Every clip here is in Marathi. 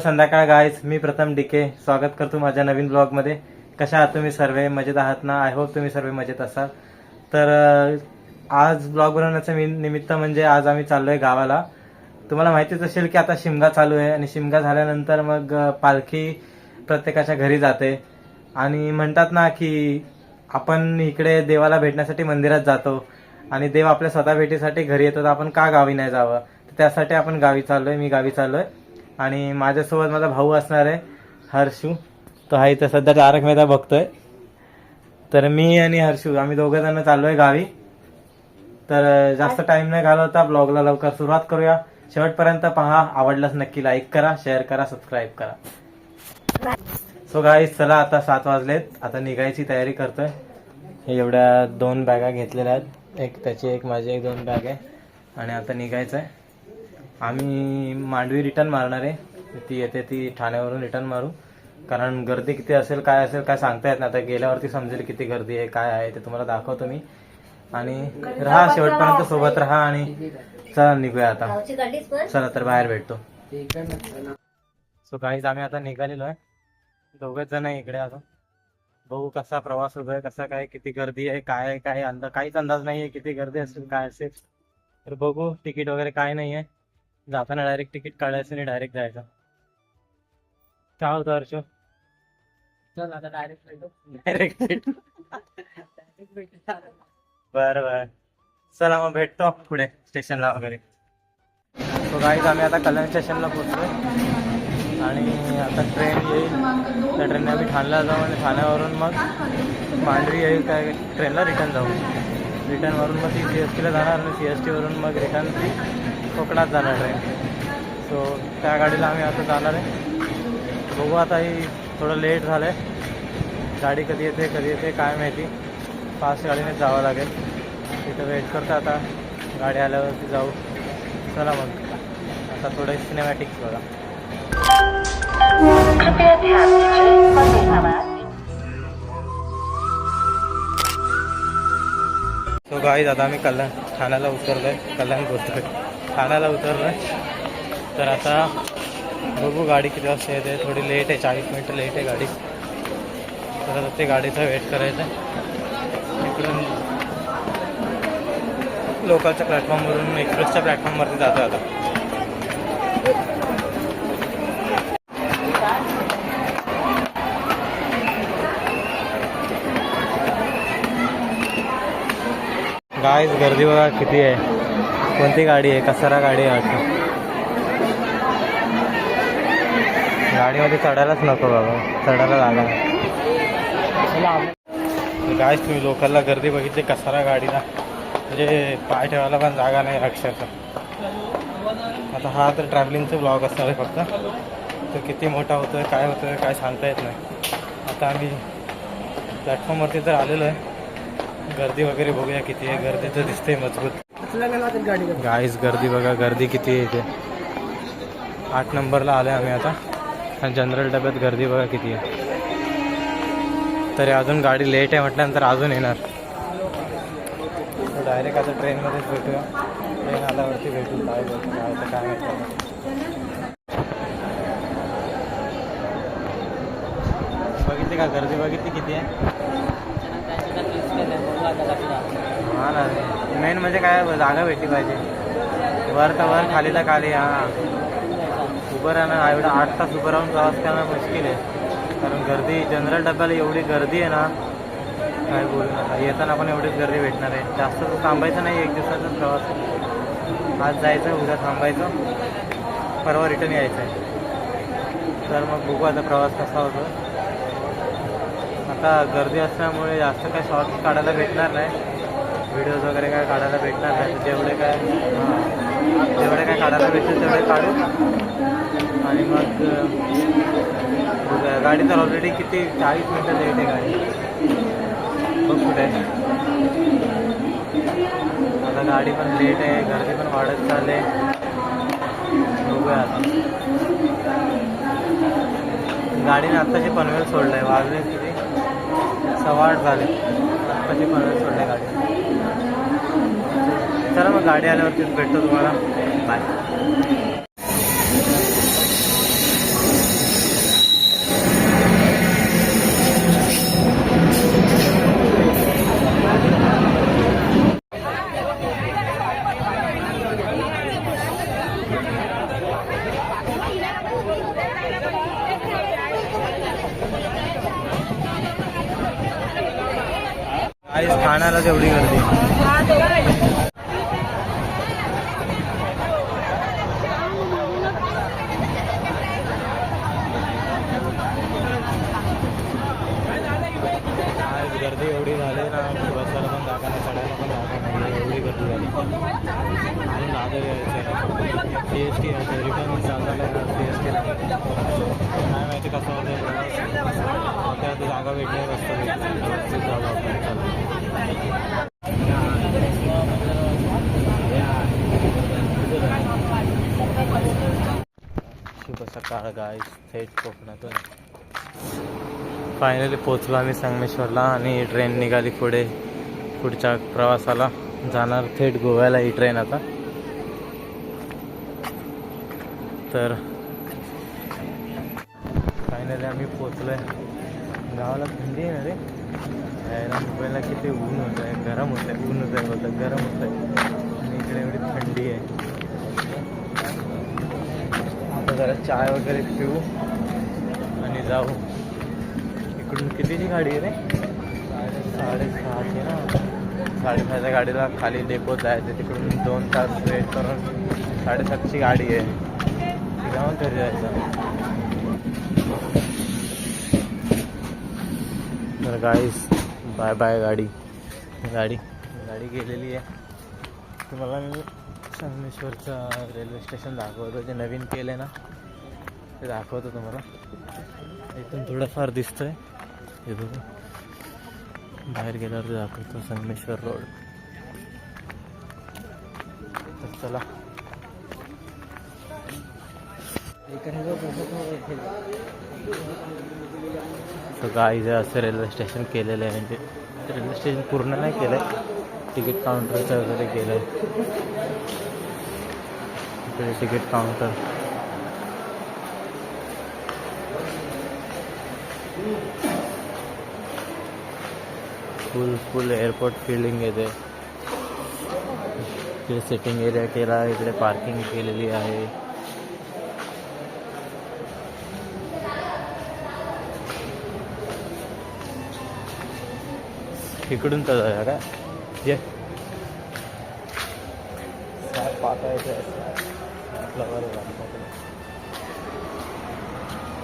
संध्याकाळ गायज मी प्रथम डीके स्वागत करतो माझ्या नवीन ब्लॉगमध्ये. कशा आहात तुम्ही सर्व? मजेत आहात ना? आय होप तुम्ही सर्व मजेत असाल. तर आज ब्लॉग बनवण्याचं मी निमित्त म्हणजे आज आम्ही चाललोय गावाला. तुम्हाला माहितीच असेल की आता शिमगा चालू आहे आणि शिमगा झाल्यानंतर मग पालखी प्रत्येकाच्या घरी जाते. आणि म्हणतात ना की आपण इकडे देवाला भेटण्यासाठी मंदिरात जातो आणि देव आपल्या स्वतः भेटीसाठी घरी येतो तर आपण का गावी नाही जावं? तर त्यासाठी आपण गावी चाललोय मी गावी चाललोय. आणि माझ्यासोबत माझा भाऊ असणार आहे हर्षू. तो हा इथं सध्या तारक मेहता बघतोय. तर मी आणि हर्षू आम्ही दोघं जण चाललोय गावी. तर जास्त टाइम नाही घालवता ब्लॉगला लवकर सुरुवात करूया. शेवटपर्यंत पहा आवडल्यास नक्की लाईक करा शेअर करा सबस्क्राईब करा. सो गाईज चला आता सात वाजलेत. आता निघायची तयारी करतोय. हे एवढ्या दोन बॅगा घेतलेल्या आहेत. एक त्याची एक माझी एक दोन बॅग आहे. आणि आता निघायचं आहे आम्ही मांडवी रिटर्न मारणार आहे. ती येते ती ठाण्यावरून रिटर्न मारू. कारण गर्दी किती असेल काय असेल काय सांगता येत नाही. आता गेल्यावरती समजेल किती गर्दी आहे काय आहे ते तुम्हाला दाखवतो मी. आणि राहा शेवटपर्यंत सोबत राहा आणि चला निघूया आता. चला तर बाहेर भेटतो. सो काहीच आम्ही आता निघालेलो आहे. दोघच जण आहे इकडे आता बघू कसा प्रवास होतोय कसा काय किती गर्दी आहे काय आहे, काय अंदाज काहीच अंदाज नाहीये किती गर्दी असेल काय असेल. तर बघू तिकीट वगैरे काय नाहीये. जाताना डायरेक्ट तिकीट काढायचं आणि डायरेक्ट जायचं. काय होतं हर्ष? चल आता डायरेक्ट डायरेक्ट बरं बरं. चला मग भेटतो पुढे स्टेशनला वगैरे. सो गाईज आम्ही आता कल्याण स्टेशनला पोहोचलोय. आणि आता ट्रेन येईल. त्या ट्रेनने आम्ही ठाण्याला जाऊ आणि ठाण्यावरून मग मांडवी येईल काय ट्रेनला रिटर्न जाऊ. रिटर्नवरून मग ती सी एस टीला जाणार आणि सी एस टीवरून मग रिटर्न कोकणात जाणार ट्रेन सो त्या गाडीला आम्ही आता जाणार आहे. बघू आता ही थोडं लेट झालं आहे गाडी कधी येते कधी येते काय माहिती. फास्ट गाडीने जावं लागेल. तिथं वेट करतो आता. गाडी आल्यावरती जाऊ. चला मग. आता थोडं सिनेमॅटिक्स बघा. सो गाईज आता आम्ही कल्याण ठाण्याला उतरलोय. कल्याण बोलतोय. ठाण्याला उतरलोय. तर आता बघू गाडी किती वाजता येते. थोडी लेट आहे चाळीस मिनटं लेट आहे गाडी. तर आता ते गाडीचा वेट करायचं आहे इकडून लोकलच्या प्लॅटफॉर्मवरून एक्सप्रेसच्या प्लॅटफॉर्मवरती जातो आता. गाईज गर्दी बघा किती आहे. कोणती गाडी आहे? कसारा गाडी आहे वाटतं. गाडीमध्ये चढायलाच नको बाबा. चढायला लागा काय तुम्ही लोकलला गर्दी बघितली कसारा गाडीला. म्हणजे पाय ठेवायला पण जागा नाही अक्षरशः. आता हा तर ट्रॅव्हलिंगचा ब्लॉग असणार आहे फक्त. तो किती मोठा होतोय काय होतोय काय सांगता येत नाही. आता आम्ही प्लॅटफॉर्मवरती तर आलेलो आहे. गर्दी वगैरे बघूया किती आहे. गर्दी तर दिसते मजबूत. गाईस गाईज गर्दी बघा गर्दी किती आहे इथे. आठ नंबरला आलो आम्ही आता. आणि जनरल डब्यात गर्दी बघा किती आहे. तरी अजून गाडी लेट आहे म्हटल्यानंतर अजून येणार. डायरेक्ट आता ट्रेनमध्येच भेटूया. ट्रेन आल्यावरती भेटू काय बोलतो काय तर काय बघितली का गर्दी बघितली किती आहे? हा ना. मेन म्हणजे काय जागा भेटली पाहिजे. वर तर वर खाली तर खाली हा. उभं राहणं एवढं आठ तास उभं राहून प्रवास करणं मुश्किल आहे. कारण गर्दी जनरल डब्याला एवढी गर्दी आहे ना काय बोलू नका. येताना पण एवढीच गर्दी भेटणार आहे. जास्त तर थांबायचं नाही एक दिवसाचा प्रवास. आज जायचं उद्या थांबायचं. परवा रिटर्न यायचं आहे. तर मग बघू आता प्रवास कसा होतो आता गर्दी असल्यामुळे जास्त काही शॉर्ट्स काढायला भेटणार नाही. व्हिडिओज वगैरे काय काढायला भेटणार नाही जेवढे काय जेवढे काय काढायला भेटतील तेवढे काढू. आणि मग बघूया. गाडी तर ऑलरेडी किती चाळीस मिनटं लेट आहे गाडी. बघ कुठे आहे. आता गाडी पण लेट आहे गर्दी पण वाढत चालले बघूया आता. गाडीने आत्ताची पनवेल सोडलं आहे वाजले किती? सव्वा आठ झाले. आत्ताची पनवेल सोडले गाडी. चला मग गाडी आल्यावरतीच भेटतो तुम्हाला. बाय गर्दी झाली अजून दादर यायचं सी एस टी यायचं रिटर्न पण सी एस टीला काय माहिती कसं होतं त्यात जागा भेटली रस्ता भेटला व्यवस्थित जाऊ आपण सकाळ गाय थेट कोकणातून. फायनली पोचलो आम्ही संगमेश्वरला आणि ट्रेन निघाली पुढे. पुढच्या प्रवासाला. जाणार थेट गोव्याला ही ट्रेन आता. तर फायनली आम्ही पोचलोय गावाला थंडी आहे ना रे? यायला मुंबईला किती ऊन होत आहे गरम होत आहे ऊन होत आहे होतं गरम होत आहे आणि इकडे एवढी थंडी आहे. आता जरा चाय वगैरे पिऊ आणि जाऊ. इकडून कितीची गाडी आहे रे? साडेसहाची ना. साडेसहाच्या गाडीला खाली डेपो जायचं तिकडून दोन तास वेट करून साडेसातची गाडी आहे. ती जाऊन घरी जायचं. तर गाईस बाय बाय गाडी. गाडी गाडी गेलेली आहे. तुम्हाला मी संगमेश्वरचं रेल्वे स्टेशन दाखवतो. जे नवीन केलं ना ते दाखवतो तुम्हाला. इथून थोडंफार दिसतंय. हे बघा. बाहेर गेल्यावर दाखवतो संगमेश्वर रोड. तर चला. तर गाई जे असं रेल्वे स्टेशन केलेलं आहे म्हणजे रेल्वे स्टेशन पूर्ण नाही केलं आहे तिकीट काउंटरचं वगैरे केलं आहे ticket counter. Full full airport feeling येते. इकडे सिटिंग एरिया केला इकडे पार्किंग केलेली आहे. इकडून तर जाऊया का? ये.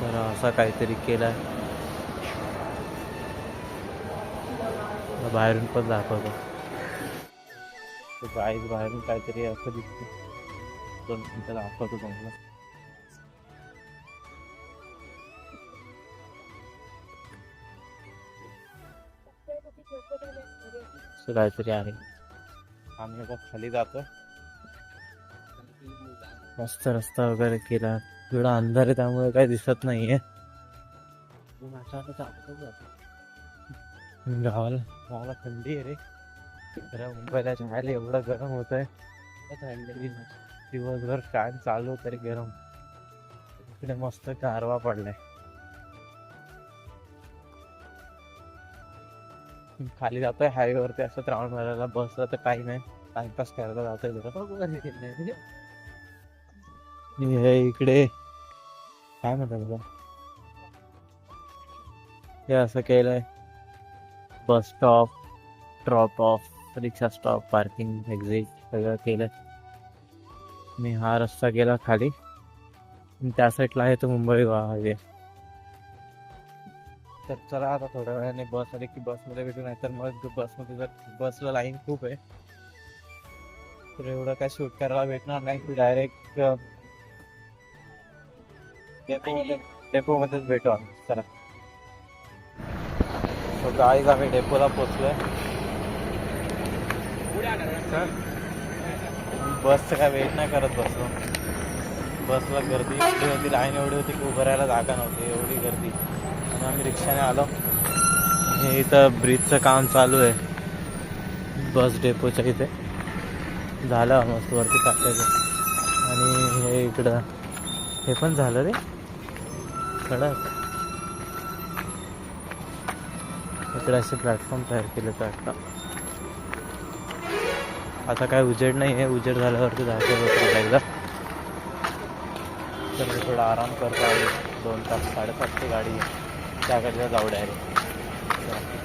तर असा काहीतरी केला आहे बाहेरून पण दाखवतो. गाईज बाहेरून काहीतरी असं दिसतं दोन मिनटं दाखवतो तुम्हाला. असं काहीतरी आहे. आम्ही आता खाली जातो मस्त रस्ता वगैरे केला. थोडा अंधार आहे त्यामुळे काही दिसत नाहीये. गावाला गावाला थंडी आहे रे. खरं मुंबईला जायला एवढं गरम होत आहे. दिवसभर फॅन चालू तरी गरम. इकडे मस्त गारवा पडलाय. खाली जातोय हायवेवरती असं राऊंड मारायला बसला तर काही नाही. टाइमपास करायला जातोय जरा. हे इकडे. काय म्हणतात बघा हे असं केलंय. Bus stop drop off rickshaw stop parking exit सगळं केलं. मी हा रस्ता गेला खाली. त्या साईडला आहे तो मुंबई गोवा हायवे. तर चला आता थोड्या वेळाने बस आली की बसमध्ये भेटू नाही तर मग बसमध्ये जर बसला लाईन खूप आहे तर एवढं काय शूट करायला भेटणार नाही. की डायरेक्ट डेपो डेपोमध्येच भेटू आम्ही. चला. गाईज आम्ही डेपोला पोचलोय. बसचं काय वेट नाही करत बसलो. बसला गर्दी. एवढी होती लाईन एवढी होती की उभं राहायला जागा नव्हती एवढी गर्दी. आणि आम्ही रिक्षाने आलो. आणि इथं ब्रिजचं काम चालू आहे. बस डेपोच्या इथे. झालं मस्त वरती टाकायचं. आणि हे इकडं. हे पण झालं रे. कडक. इकडे असे प्लॅटफॉर्म तयार केले तर आता. आता काय उजेड नाही आहे. उजेड झाल्यावरती जायचं होतं एकदा तर मी थोडा आराम करतो आहे दोन तास साडेपाचची गाडी आहे. जाऊ डायरेक्ट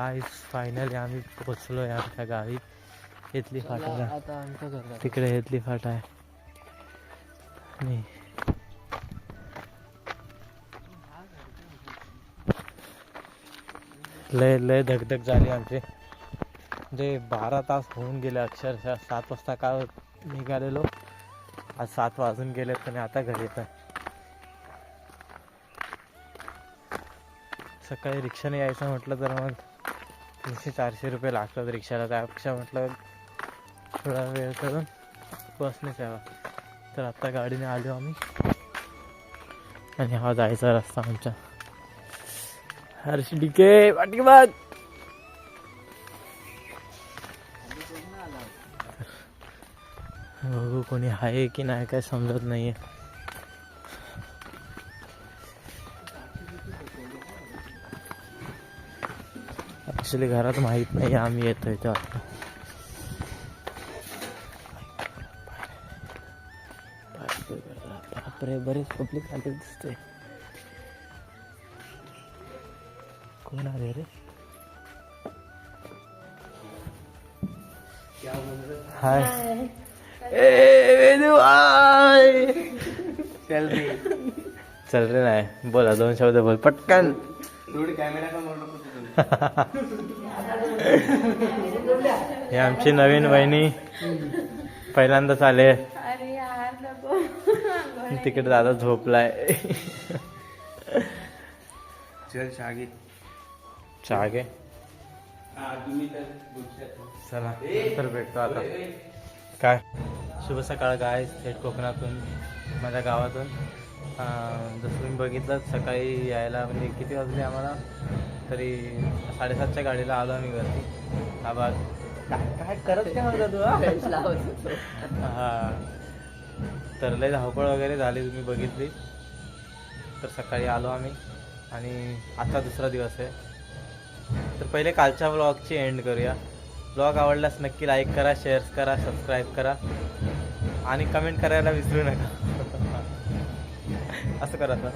गाईस फायनली आम्ही पोचलो आहे आमच्या गावी. इथली फाटा. तिकडे इथली फाटा आहे. आणि लय लय धगधग झाली आमची. म्हणजे बारा तास होऊन गेले अक्षरशः. सात वाजता का निघालेलो. आज सात वाजून गेलेत आणि आता घरी येत सकाळी रिक्षाने यायचं म्हटलं तर मग तीनशे चारशे रुपये लागतात रिक्षाला. त्यापेक्षा म्हटलं थोडा वेळ करून बसनेच यावा तर आत्ता गाडीने आलो आम्ही. आणि हा जायचा रस्ता आमच्या. हर्ष डिके पाठीमाग बघू कोणी आहे की नाही काय समजत नाहीये. ऍक्च्युली घरात माहीत नाही आम्ही येतोय ते आता. बापरे बरेच पब्लिक आले दिसते. कोण आले रे? हाय. चल रे. चल रे नाही. बोला दोन शब्द बोल. पटकन. हे आमची नवीन वहिनी पहिल्यांदाच आले. अरे यार नको. तिकडे दादा झोपलाय. चल घे चला तर भेटतो आता. काय? शुभ सकाळ गाय थेट कोकणातून माझ्या गावातून. अं, जसं तुम्ही बघितलं सकाळी यायला म्हणजे किती वाजले आम्हाला? तरी साडेसातच्या गाडीला आलो आम्ही घरती हा बाग काय करत काय तू हा? तर लय धावपळ वगैरे झाली तुम्ही बघितली. तर सकाळी आलो आम्ही. आणि आजचा दुसरा दिवस आहे. तर पहिले कालच्या व्लॉगची एंड करूया. ब्लॉग आवडल्यास नक्की लाईक करा शेअर करा सबस्क्राईब करा. आणि कमेंट करायला विसरू नका. असं करा सर.